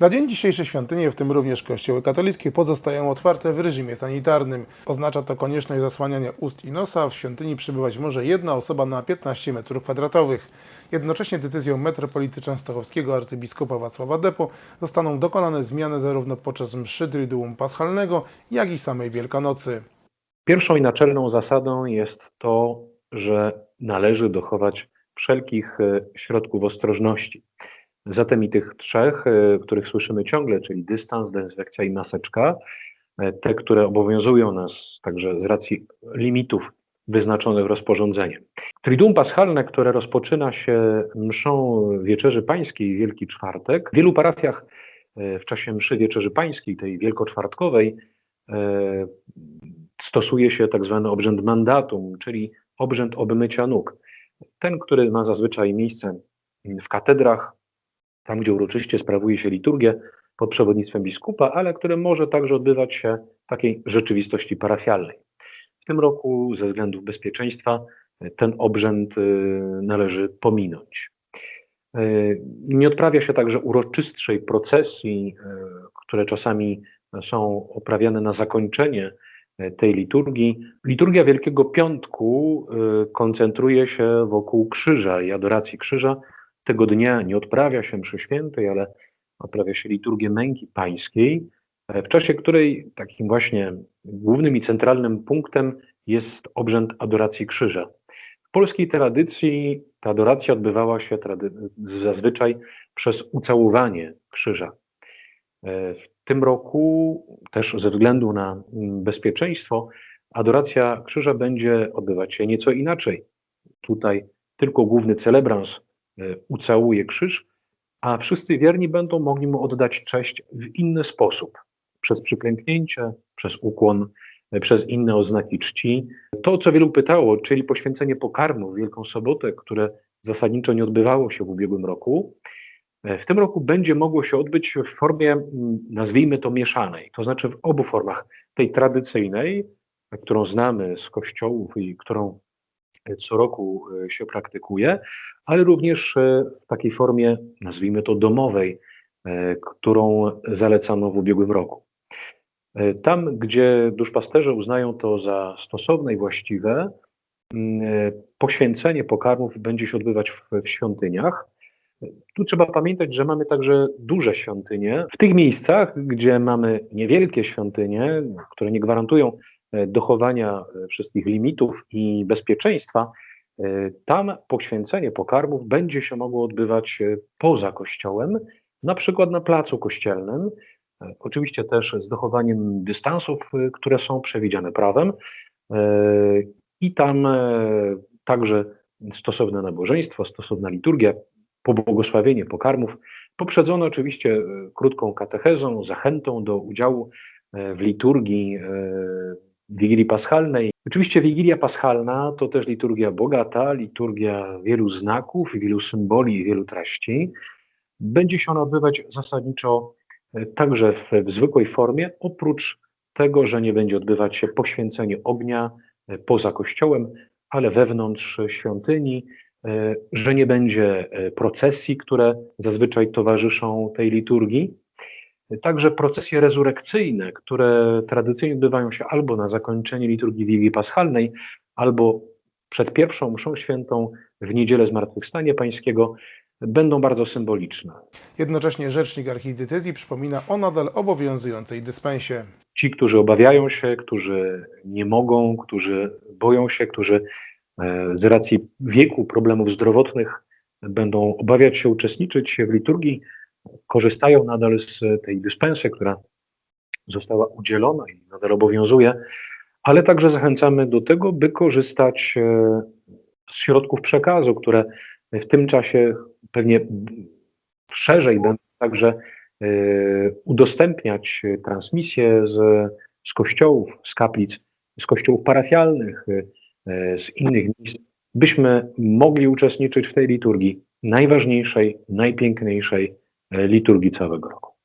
Na dzień dzisiejszy świątynie, w tym również kościoły katolickie, pozostają otwarte w reżimie sanitarnym. Oznacza to konieczność zasłaniania ust i nosa. W świątyni przebywać może jedna osoba na 15 m2. Jednocześnie decyzją metropolity częstochowskiego arcybiskupa Wacława Depo zostaną dokonane zmiany zarówno podczas mszy Triduum Paschalnego, jak i samej Wielkanocy. Pierwszą i naczelną zasadą jest to, że należy dochować wszelkich e, środków ostrożności. Zatem i tych trzech, e, których słyszymy ciągle, czyli dystans, dezynfekcja i maseczka, e, te, które obowiązują nas także z racji limitów wyznaczonych rozporządzeniem. Triduum Paschalne, które rozpoczyna się mszą Wieczerzy Pańskiej Wielki Czwartek, w wielu parafiach e, w czasie mszy Wieczerzy Pańskiej, tej wielkoczwartkowej, stosuje się tak zwany obrzęd mandatum, czyli obrzęd obmycia nóg. Ten, który ma zazwyczaj miejsce w katedrach, tam gdzie uroczyście sprawuje się liturgię pod przewodnictwem biskupa, ale które może także odbywać się w takiej rzeczywistości parafialnej. W tym roku ze względów bezpieczeństwa ten obrzęd y, należy pominąć. Y, Nie odprawia się także uroczystszej procesji, które czasami są oprawiane na zakończenie tej liturgii. Liturgia Wielkiego Piątku koncentruje się wokół krzyża i adoracji krzyża. Tego dnia nie odprawia się mszy świętej, ale odprawia się liturgię męki pańskiej, e, w czasie której takim właśnie głównym i centralnym punktem jest obrzęd adoracji krzyża. W polskiej tradycji ta adoracja odbywała się zazwyczaj przez ucałowanie krzyża. E, W tym roku, też ze względu na mm, bezpieczeństwo, adoracja krzyża będzie odbywać się nieco inaczej. Tutaj tylko główny celebrans ucałuje krzyż, a wszyscy wierni będą mogli mu oddać cześć w inny sposób. Przez przyklęknięcie, przez ukłon, e, przez inne oznaki czci. To, co wielu pytało, czyli poświęcenie pokarmu w Wielką Sobotę, które zasadniczo nie odbywało się w ubiegłym roku, e, w tym roku będzie mogło się odbyć w formie, nazwijmy to, mieszanej. To znaczy w obu formach. Tej tradycyjnej, e, którą znamy z kościołów i którą e, co roku e, się praktykuje, ale również e, w takiej formie, nazwijmy to domowej, e, którą zalecano w ubiegłym roku. Tam, gdzie duszpasterze uznają to za stosowne i właściwe, poświęcenie pokarmów będzie się odbywać w, w świątyniach. Tu trzeba pamiętać, że mamy także duże świątynie. W tych miejscach, gdzie mamy niewielkie świątynie, które nie gwarantują dochowania e, wszystkich limitów i bezpieczeństwa, e, tam poświęcenie pokarmów będzie się mogło odbywać e, poza kościołem, na przykład na placu kościelnym, e, oczywiście też z dochowaniem dystansów, e, które są przewidziane prawem. E, I tam e, także stosowne nabożeństwo, stosowna liturgia, pobłogosławienie pokarmów, poprzedzone oczywiście e, krótką katechezą, zachętą do udziału e, w liturgii e, Wigilii Paschalnej. Oczywiście Wigilia Paschalna to też liturgia bogata, liturgia wielu znaków, wielu symboli wielu treści. Będzie się ona odbywać zasadniczo e, także w, w zwykłej formie, oprócz tego, że nie będzie odbywać się poświęcenie ognia e, poza kościołem, ale wewnątrz świątyni, e, że nie będzie procesji, które zazwyczaj towarzyszą tej liturgii. Także procesje rezurekcyjne, które tradycyjnie odbywają się albo na zakończenie liturgii Wigilii Paschalnej, albo przed pierwszą mszą świętą w niedzielę Zmartwychwstania Pańskiego, będą bardzo symboliczne. Jednocześnie rzecznik archidiecezji przypomina o nadal obowiązującej dyspensie. Ci, którzy obawiają się, którzy nie mogą, którzy boją się, którzy e, z racji wieku, problemów zdrowotnych będą obawiać się uczestniczyć w liturgii, korzystają nadal z tej dyspensy, która została udzielona i nadal obowiązuje, ale także zachęcamy do tego, by korzystać e, z środków przekazu, które w tym czasie pewnie szerzej będą także e, udostępniać transmisje z, z kościołów, z kaplic, z kościołów parafialnych, e, z innych miejsc, byśmy mogli uczestniczyć w tej liturgii, najważniejszej, najpiękniejszej liturgii całego roku.